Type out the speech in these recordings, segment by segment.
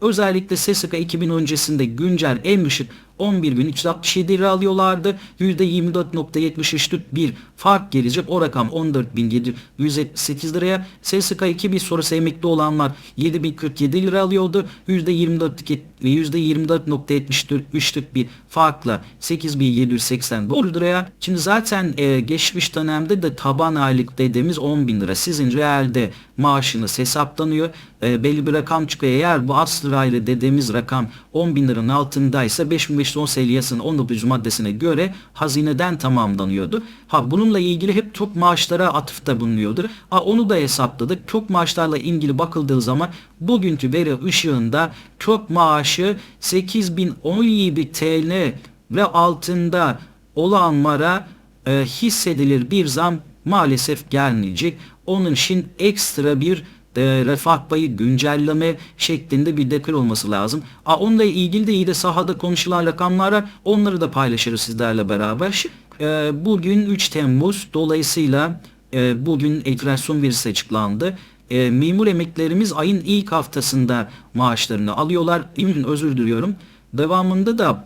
Özellikle SSK 2000 öncesinde güncel en düşük 11.367 lira alıyorlardı. %24.73'lük bir fark gelecek. O rakam 14.778 liraya. SSK 2000 sonrası emekli olanlar 7.047 lira alıyordu. %24 %24.73'lük bir farkla 8.780 liraya. Şimdi zaten e, geçmiş dönemde de taban aylık dediğimiz 10.000 lira. Sizin realde maaşınız hesaplanıyor. E, belli bir rakam çıkıyor. Eğer bu lirayla dediğimiz rakam 10.000 liranın altındaysa 5510 yasının 19. maddesine göre hazineden tamamlanıyordu. Ha bununla ilgili hep çok maaşlara atıfta bulunuyordur. Ha onu da hesapladık. Çok maaşlarla ilgili bakıldığı zaman bugünkü veri ışığında çok maaşı 8017 TL ve altında olanlara e, hissedilir bir zam maalesef gelmeyecek. Onun için ekstra bir e, refah payı güncelleme şeklinde bir deklar olması lazım. A, onunla ilgili de iyi de sahada konuşulan rakamlar var. Onları da paylaşırız sizlerle beraber. E, bugün 3 Temmuz dolayısıyla e, bugün enflasyon verisi açıklandı. E, memur emeklerimiz ayın ilk haftasında maaşlarını alıyorlar. Özür diliyorum. Devamında da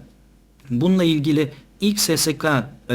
bununla ilgili ilk SSK e,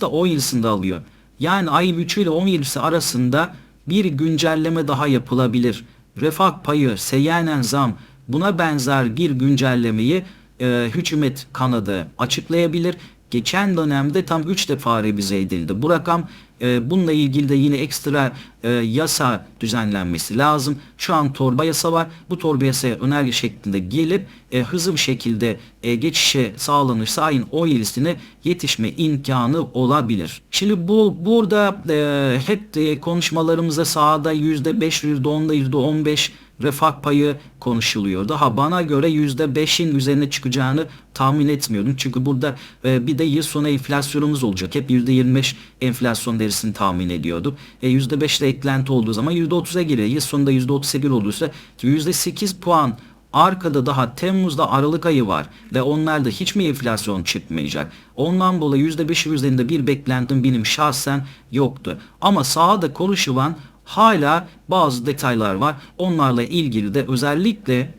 de 10 yılında alıyor. Yani ay 3 ile 17'si arasında bir güncelleme daha yapılabilir. Refah payı, seyyanen zam buna benzer bir güncellemeyi e, hükümet kanadı açıklayabilir. Geçen dönemde tam 3 defa revize edildi. Bu rakam e, bununla ilgili de yine ekstra e, yasa düzenlenmesi lazım. Şu an torba yasa var. Bu torba yasaya önerge şeklinde gelip e, hızlı bir şekilde e, geçişe sağlanırsa ayın o ilisine yetişme imkanı olabilir. Şimdi bu burada e, hep konuşmalarımızda sahada %5, %10'da %15 refah payı konuşuluyordu. Ha bana göre %5'in üzerine çıkacağını tahmin etmiyordum. Çünkü burada e, bir de yıl sonu enflasyonumuz olacak. Hep %25 enflasyon derisini tahmin ediyorduk. E, %5 de eklenti olduğu zaman %30'a geliyor. Yıl sonunda %38 olursa %8 puan Arkada daha Temmuz'da Aralık ayı var ve onlarda hiç mi enflasyon çıkmayacak? Ondan dolayı %5'in üzerinde bir beklentim benim şahsen yoktu. Ama sahada konuşulan hala bazı detaylar var. Onlarla ilgili de özellikle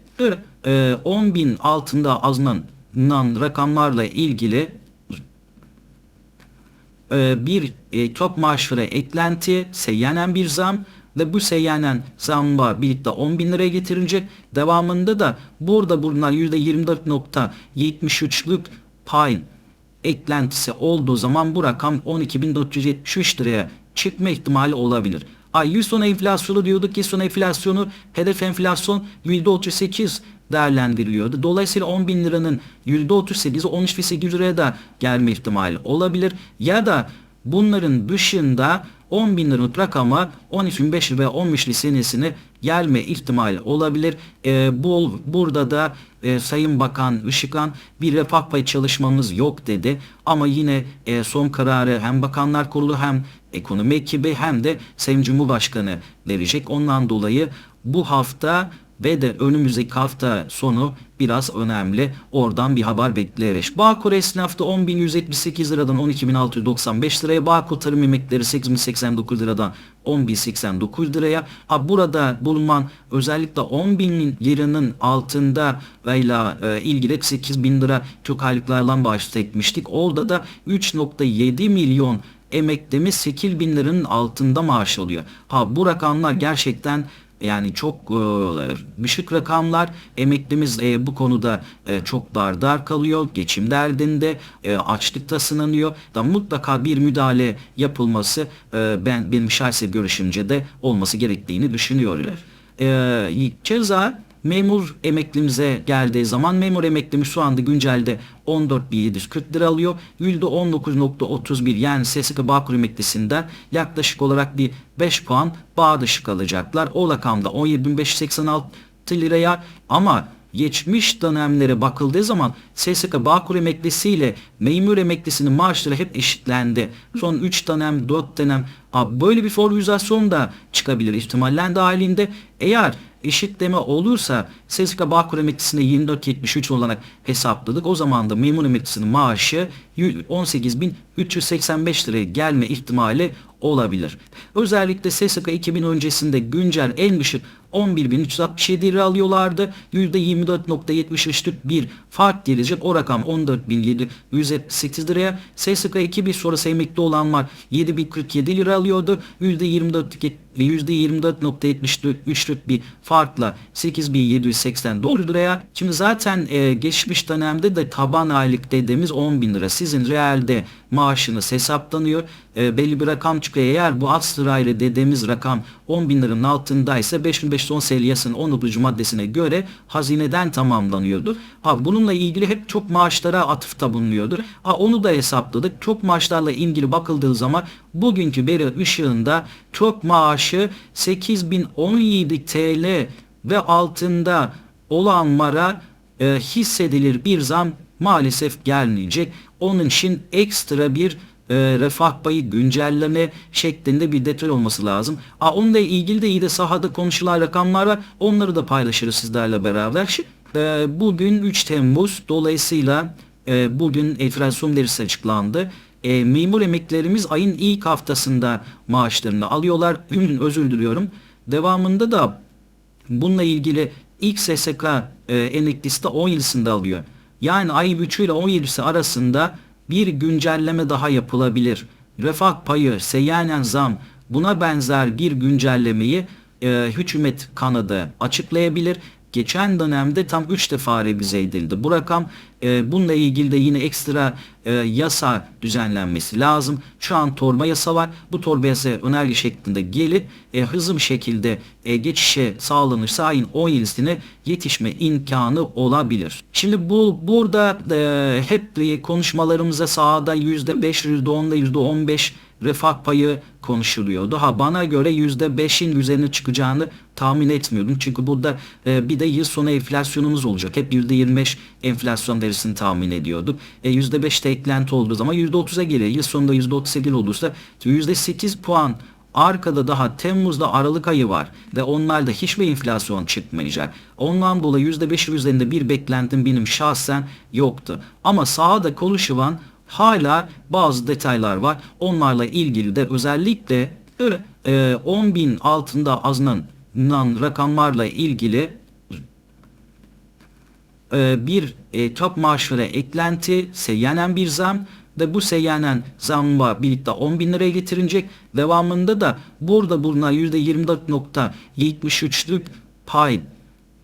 e, 10 bin altında alınan rakamlarla ilgili e, bir e, çok maaşlara eklenti, seyyanen bir zam ve bu seyyanen zamla birlikte 10 bin liraya getirilecek. Devamında da burada bulunan %24.73'lük pay eklentisi olduğu zaman bu rakam 12.473 liraya çıkma ihtimali olabilir. Ay yıl sonu enflasyonu diyorduk ki sonu enflasyonu hedef enflasyon %38 değerlendiriliyordu. Dolayısıyla 10 bin liranın %38'i 13.800 liraya da gelme ihtimali olabilir. Ya da bunların dışında 10 bin liralık rakama 13.500 veya 15'li senesine gelme ihtimali olabilir. E, bu burada da e, Sayın Bakan Işıkhan bir refah payı çalışmamız yok dedi. Ama yine e, son kararı hem Bakanlar Kurulu hem ekonomi ekibi hem de Sayın Cumhurbaşkanı verecek. Ondan dolayı bu hafta ve de önümüzdeki hafta sonu biraz önemli. Oradan bir haber bekleyerek. Bağkur esnafta 10.178 liradan 12.695 liraya, Bağkur tarım emekleri 8.089 liradan 10.089 liraya. Ha burada bulunan özellikle 10.000 liranın altında veya e, ilgili 8.000 lira çok aylıklardan bahsetmiştik. Orada da 3.7 milyon emeklimiz 8 bin liranın altında maaş alıyor. Ha bu rakamlar gerçekten yani çok e, düşük rakamlar emeklimiz e, bu konuda e, çok dar kalıyor. Geçim derdinde e, açlıkta sınanıyor. Da mutlaka bir müdahale yapılması e, ben benim şahsi görüşümce de olması gerektiğini düşünüyorum. E, ceza Memur emeklimize geldiği zaman memur emeklimiz şu anda güncelde 14.740 lira alıyor. %19.31 yani SSK Bağkur emeklisinden yaklaşık olarak bir 5 puan bağ dışı kalacaklar. O rakamda 17.586 liraya ama geçmiş dönemlere bakıldığı zaman SSK Bağkur emeklisiyle memur emeklisinin maaşları hep eşitlendi. Son 3 dönem 4 dönem böyle bir formülizasyon da çıkabilir ihtimallen dahilinde. Eğer eşitleme olursa SSK Bağkur emeklisinde 24.73 olarak hesapladık. O zaman da memur emeklisinin maaşı 18.385 liraya gelme ihtimali olabilir. Özellikle SSK 2000 öncesinde güncel en düşük 11.367 lira alıyorlardı. %24.73'lük bir fark gelecek. O rakam 14.778 liraya. SSK 2 bir sonrası emekli olanlar 7.047 lira alıyordu. %24 ve %24.73'lük bir farkla 8.784 liraya. Şimdi zaten e, geçmiş dönemde de taban aylık dediğimiz 10 bin lira. Sizin realde maaşınız hesaplanıyor. E, belli bir rakam çıkıyor. Eğer bu alt sırayla dediğimiz rakam 10 bin liranın altındaysa 5510 yasının 19. maddesine göre hazineden tamamlanıyordu. Ha, bununla ilgili hep çok maaşlara atıfta bulunuyordur. Ha, onu da hesapladık. Çok maaşlarla ilgili bakıldığı zaman bugünkü veri ışığında çok maaşı 8017 TL ve altında olanlara e, hissedilir bir zam maalesef gelmeyecek. Onun için ekstra bir e, refah payı güncelleme şeklinde bir detay olması lazım. Aa, onunla ilgili de iyi de sahada konuşulan rakamlar var. Onları da paylaşırız sizlerle beraber. E, bugün 3 Temmuz dolayısıyla e, bugün enflasyon verisi açıklandı. E, memur emeklilerimiz ayın ilk haftasında maaşlarını alıyorlar. Özür diliyorum. Devamında da bununla ilgili ilk SSK e, emeklisi de 17'sinde alıyor. Yani ay 3 ile 17'si arasında bir güncelleme daha yapılabilir. Refah payı, seyyanen zam buna benzer bir güncellemeyi e, hükümet kanadı açıklayabilir. Geçen dönemde tam 3 defa revize edildi. Bu rakam e, bununla ilgili de yine ekstra e, yasa düzenlenmesi lazım. Şu an torba yasa var. Bu torba yasa önerge şeklinde gelip e, hızlı bir şekilde e, geçişe sağlanırsa ayın 17'sine yetişme imkanı olabilir. Şimdi bu burada e, hep konuşmalarımıza sahada %5, %10'da %15 refah payı konuşuluyordu. Ha bana göre %5'in üzerine çıkacağını tahmin etmiyordum. Çünkü burada e, bir de yıl sonu enflasyonumuz olacak. Hep %25 enflasyon verisini tahmin ediyorduk. E, %5'te eklenti olduğu zaman %30'a geliyor. Yıl sonunda %38 olursa %8 puan Arkada daha Temmuz'da Aralık ayı var ve onlarda hiçbir enflasyon çıkmayacak. Ondan dolayı %5 üzerinde bir beklentim benim şahsen yoktu. Ama sahada konuşulan hala bazı detaylar var. Onlarla ilgili de özellikle e, 10 bin altında alınan rakamlarla ilgili e, bir e, top maaşlara eklenti, seyyanen bir zam ve bu seyyanen zamla birlikte 10 bin liraya getirecek. Devamında da burada bulunan %24.73'lük pay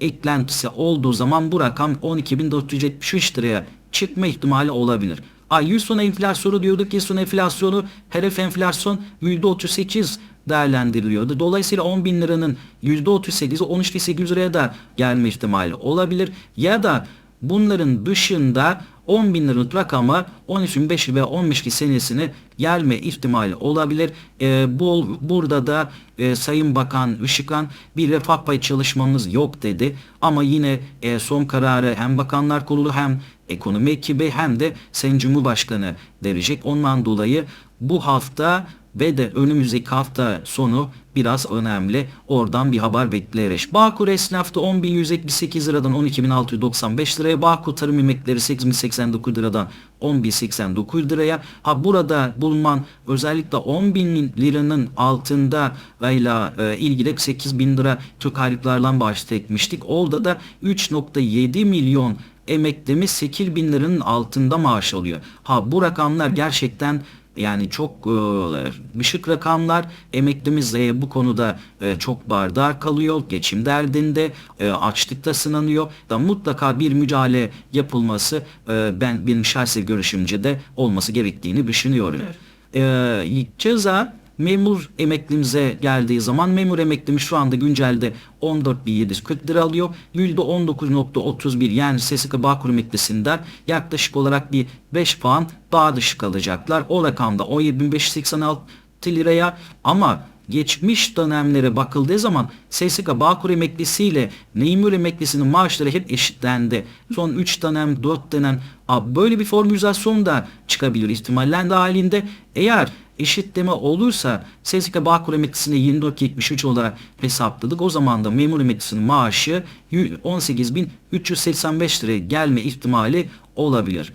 eklentisi olduğu zaman bu rakam 12.473 liraya çıkma ihtimali olabilir. Ay yıl sonu enflasyonu diyorduk. Yıl sonu enflasyonu hedef enflasyon %38 değerlendiriliyordu. Dolayısıyla 10 bin liranın %38'i 13.800 liraya da gelme ihtimali olabilir. Ya da bunların dışında 10 bin liralık rakama 13.500 ve 15 senesine gelme ihtimali olabilir. E, bu burada da e, Sayın Bakan Işıkhan bir refah payı çalışmamız yok dedi. Ama yine e, son kararı hem Bakanlar Kurulu hem ekonomi ekibi hem de Sayın Cumhurbaşkanı verecek. Ondan dolayı bu hafta ve de önümüzdeki hafta sonu biraz önemli. Oradan bir haber bekleyerek. Bağkur esnafta 10.178 liradan 12.695 liraya. Bağkur tarım emekleri 8.089 liradan 11.89 liraya. Ha burada bulunan özellikle 10.000 liranın altında veya e, ilgili 8.000 lira Türk aylıklardan bahsetmiştik. Orada da 3.7 milyon emeklimiz 8 bin liranın altında maaş alıyor. Ha bu rakamlar gerçekten yani çok e, düşük rakamlar emeklimiz de bu konuda e, çok bardağa kalıyor. Geçim derdinde e, açlıkta sınanıyor. Da mutlaka bir mücadele yapılması e, ben benim şahsi görüşümce de olması gerektiğini düşünüyorum. Evet. E, ceza memur emeklimize geldiği zaman memur emeklimiz şu anda güncelde 14.740 lira alıyor. %19.31 yani SSK Bağkur emeklisinden yaklaşık olarak bir 5 puan daha düşük alacaklar. O rakamda 17.586 liraya ama geçmiş dönemlere bakıldığı zaman SSK Bağkur emeklisiyle memur emeklisinin maaşları hep eşitlendi. Son 3 dönem 4 dönem böyle bir formülizasyon da çıkabilir ihtimaller dahilinde. Eğer eşitleme olursa SSK Bağkur emeklisini 24.73 olarak hesapladık. O zaman da memur emeklisinin maaşı 18.385 liraya gelme ihtimali olabilir.